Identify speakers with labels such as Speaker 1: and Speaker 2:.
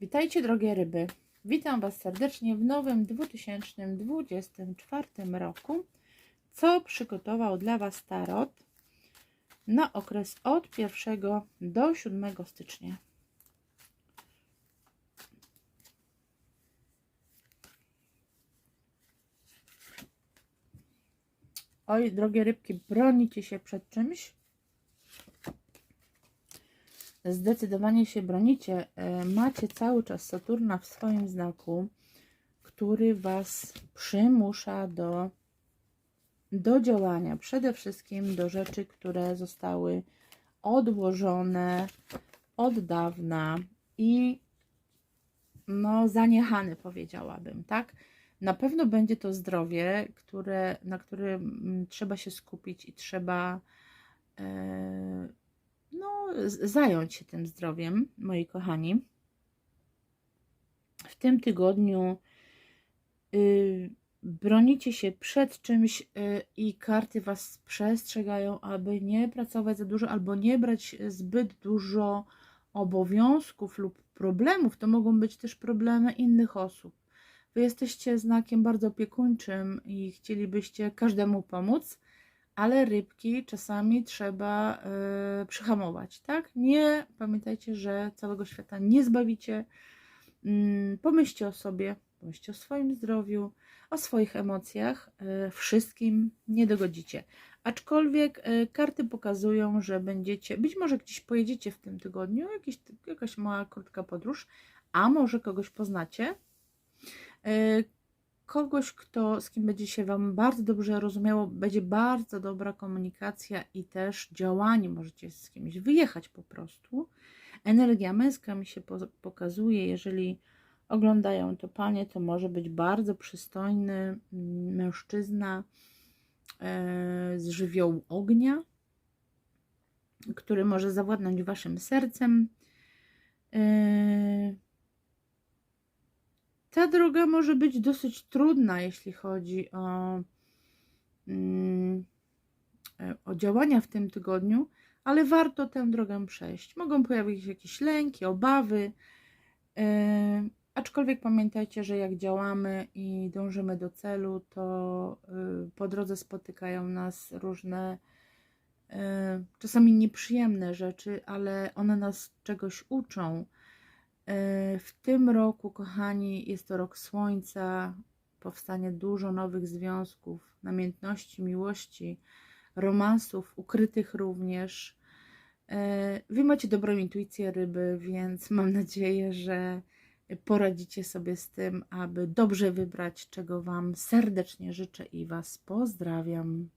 Speaker 1: Witajcie drogie ryby. Witam Was serdecznie w nowym 2024 roku. Co przygotował dla Was Tarot na okres od 1 do 7 stycznia? Oj, drogie rybki, bronicie się przed czymś? Zdecydowanie się bronicie, e, macie cały czas Saturna w swoim znaku, który Was przymusza do, do działania. Przede wszystkim do rzeczy, które zostały odłożone od dawna i no, zaniechane, powiedziałabym, tak? Na pewno będzie to zdrowie, które, na którym trzeba się skupić i trzeba. No, zająć się tym zdrowiem, moi kochani. W tym tygodniu y, bronicie się przed czymś y, i karty Was przestrzegają, aby nie pracować za dużo albo nie brać zbyt dużo obowiązków lub problemów. To mogą być też problemy innych osób. Wy jesteście znakiem bardzo opiekuńczym i chcielibyście każdemu pomóc ale rybki czasami trzeba y, przyhamować, tak? Nie pamiętajcie, że całego świata nie zbawicie. Mm, pomyślcie o sobie, pomyślcie o swoim zdrowiu, o swoich emocjach. Y, wszystkim nie dogodzicie. Aczkolwiek y, karty pokazują, że będziecie, być może gdzieś pojedziecie w tym tygodniu, jakieś, jakaś mała, krótka podróż, a może kogoś poznacie kogoś, kto, z kim będzie się Wam bardzo dobrze rozumiało, będzie bardzo dobra komunikacja i też działanie. Możecie z kimś wyjechać po prostu. Energia męska mi się pokazuje, jeżeli oglądają to panie, to może być bardzo przystojny mm, mężczyzna e, z żywiołu ognia, który może zawładnąć Waszym sercem. E, ta droga może być dosyć trudna, jeśli chodzi o, mm, e, o działania w tym tygodniu, ale warto tę drogę przejść. Mogą pojawić się jakieś lęki, obawy, yy, aczkolwiek pamiętajcie, że jak działamy i dążymy do celu, to yy, po drodze spotykają nas różne czasami nieprzyjemne rzeczy, ale one nas czegoś uczą E, w tym roku, kochani, jest to rok słońca, powstanie dużo nowych związków, namiętności, miłości, romansów, ukrytych również. E, wy macie dobrą intuicję ryby, więc mam nadzieję, że poradzicie sobie z tym, aby dobrze wybrać, czego Wam serdecznie życzę i Was pozdrawiam.